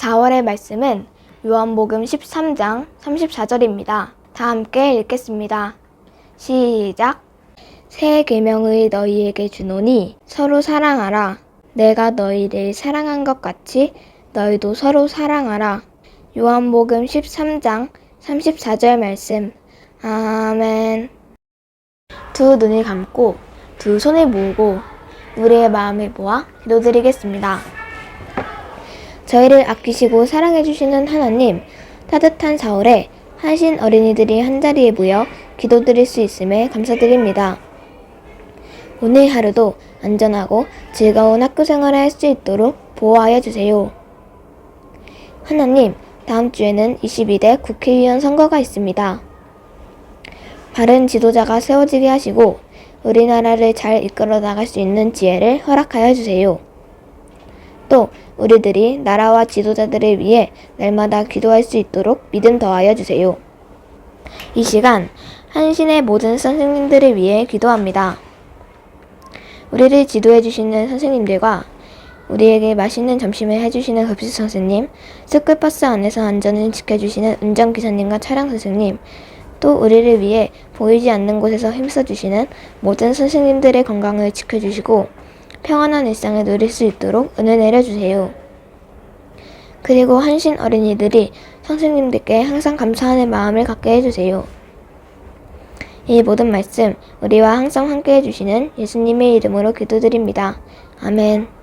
4월의 말씀은 요한복음 13장 34절입니다. 다 함께 읽겠습니다. 시작. 새 계명의 너희에게 주노니 서로 사랑하라. 내가 너희를 사랑한 것 같이 너희도 서로 사랑하라. 요한복음 13장 34절 말씀. 아멘. 두 눈을 감고 두 손을 모으고 우리의 마음을 모아 기도드리겠습니다. 저희를 아끼시고 사랑해주시는 하나님, 따뜻한 4월에 한신 어린이들이 한자리에 모여 기도드릴 수 있음에 감사드립니다. 오늘 하루도 안전하고 즐거운 학교 생활을 할 수 있도록 보호하여 주세요. 하나님, 다음 주에는 22대 국회의원 선거가 있습니다. 바른 지도자가 세워지게 하시고 우리나라를 잘 이끌어 나갈 수 있는 지혜를 허락하여 주세요. 또 우리들이 나라와 지도자들을 위해 날마다 기도할 수 있도록 믿음 더하여 주세요. 이 시간 한신의 모든 선생님들을 위해 기도합니다. 우리를 지도해 주시는 선생님들과 우리에게 맛있는 점심을 해주시는 급식 선생님, 스쿨버스 안에서 안전을 지켜주시는 운전기사님과 차량 선생님, 또 우리를 위해 보이지 않는 곳에서 힘써주시는 모든 선생님들의 건강을 지켜주시고 평안한 일상을 누릴 수 있도록 은혜 내려주세요. 그리고 한신 어린이들이 선생님들께 항상 감사하는 마음을 갖게 해주세요. 이 모든 말씀 우리와 항상 함께 해주시는 예수님의 이름으로 기도드립니다. 아멘.